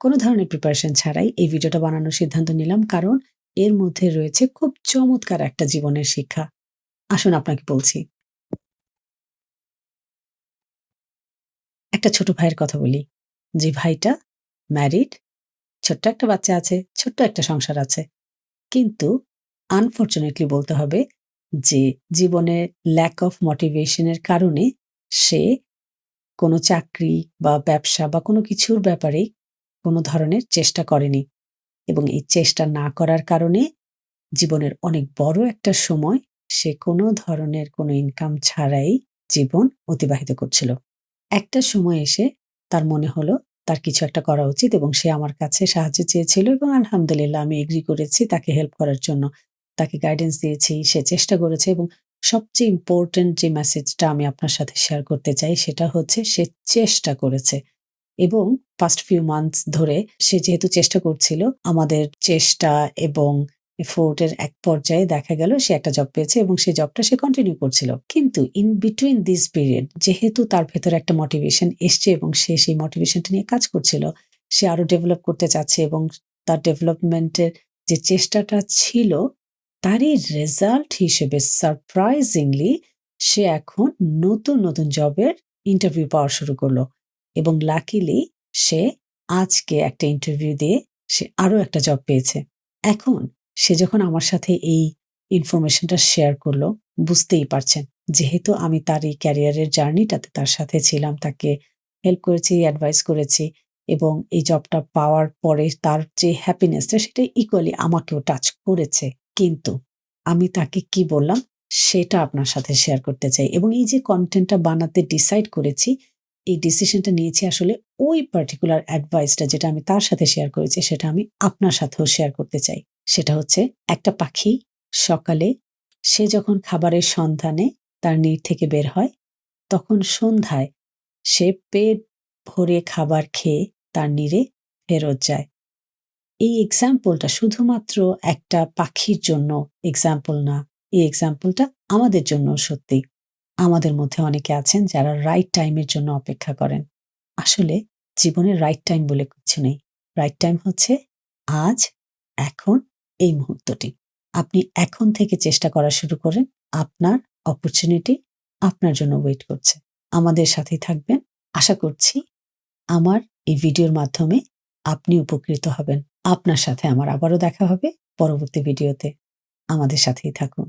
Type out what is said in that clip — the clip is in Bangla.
কোনো ধরনের প্রিপারেশন ছাড়াই এই ভিডিওটা বানানোর সিদ্ধান্ত নিলাম, কারণ এর মধ্যে রয়েছে খুব চমৎকার একটা জীবনের শিক্ষা। আসুন আপনাকে বলছি। একটা ছোট ভাইয়ের কথা বলি। যে ভাইটা ম্যারিড ছোট্ট একটা বাচ্চা আছে, ছোট্ট একটা সংসার আছে। কিন্তু আনফর্চুনেটলি বলতে হবে যে জীবনের ল্যাক অফ মোটিভেশনের কারণে সে কোনো চাকরি বা ব্যবসা বা কোনো কিছুর ব্যাপারে কোনো ধরনের চেষ্টা করেনি এবং এই চেষ্টা না করার কারণে জীবনের অনেক বড় একটা সময় সে কোনো ধরনের কোনো ইনকাম ছাড়াই জীবন অতিবাহিত করছিল। একটা সময় এসে তার মনে হলো, তার কিছু একটা করা উচিত এবং সে আমার কাছে সাহায্য চেয়েছিল এবং আলহামদুলিল্লাহ আমি এগ্রি করেছি তাকে হেল্প করার জন্য। তাকে গাইডেন্স দিয়েছি, সে চেষ্টা করেছে এবং সবচেয়ে ইম্পর্টেন্ট যে মেসেজটা আমি আপনার সাথে শেয়ার করতে চাই সেটা হচ্ছে সে চেষ্টা করেছে এবং ফার্স্ট ফিউ মান্থস ধরে সে যেহেতু চেষ্টা করছিল, আমাদের চেষ্টা এবং এফোর্টের এক পর্যায়ে দেখা গেল সে একটা জব পেয়েছে এবং সেই জবটা সে কন্টিনিউ করছিল। কিন্তু ইন বিটুইন দিস পিরিয়ড যেহেতু তার ভেতরে একটা মোটিভেশন এসছে এবং সে সেই মোটিভেশনটা নিয়ে কাজ করছিল, সে আরও ডেভেলপ করতে চাচ্ছে এবং তার ডেভেলপমেন্টের যে চেষ্টাটা ছিল, তারই রেজাল্ট হিসেবে সারপ্রাইজিংলি সে এখন নতুন নতুন জবের ইন্টারভিউ পাওয়া শুরু করল এবং লাকিলি সে আজকে একটা ইন্টারভিউ দিয়ে সে আরও একটা জব পেয়েছে। এখন সে যখন আমার সাথে এই ইনফরমেশনটা শেয়ার করল, বুঝতেই পারছেন, যেহেতু আমি তার এই ক্যারিয়ারের জার্নিটাতে তার সাথে ছিলাম, তাকে হেল্প করেছি অ্যাডভাইস করেছি এবং এই জবটা পাওয়ার পরে তার যে হ্যাপিনেসটা সেটা ইকুয়ালি আমাকেও টাচ করেছে। কিন্তু আমি তাকে কি বললাম? সেটা আপনার সাথে শেয়ার করতে চাই এবং এই যে কন্টেন্টটা বানাতে ডিসাইড করেছি এই ডিসিশনটা নিয়েছি আসলে ওই পার্টিকুলার অ্যাডভাইসটা যেটা আমি তার সাথে শেয়ার করেছি, সেটা আমি আপনার সাথেও শেয়ার করতে চাই। সেটা হচ্ছে একটা পাখি সকালে সে যখন খাবারের সন্ধানে তার নীড় থেকে বের হয়, তখন সন্ধ্যায় সে পেট ভরে খাবার খেয়ে তার নীড়ে ফেরত যায়। এই এক্সাম্পলটা শুধুমাত্র একটা পাখির জন্য এক্সাম্পল না, এই এক্সাম্পলটা আমাদের জন্য সত্যি। আমাদের মধ্যে অনেকে আছেন যারা রাইট টাইমের জন্য অপেক্ষা করেন। আসলে জীবনের রাইট টাইম বলে কিছু নেই। রাইট টাইম হচ্ছে আজ, এখন, এই মুহূর্তটি। আপনি এখন থেকে চেষ্টা করা শুরু করেন। আপনার অপরচুনিটি আপনার জন্য ওয়েট করছে। আমাদের সাথেই থাকবেন। আশা করছি আমার এই ভিডিওর মাধ্যমে আপনি উপকৃত হবেন। আপনার সাথে আমার আবারও দেখা হবে পরবর্তী ভিডিওতে। আমাদের সাথেই থাকুন।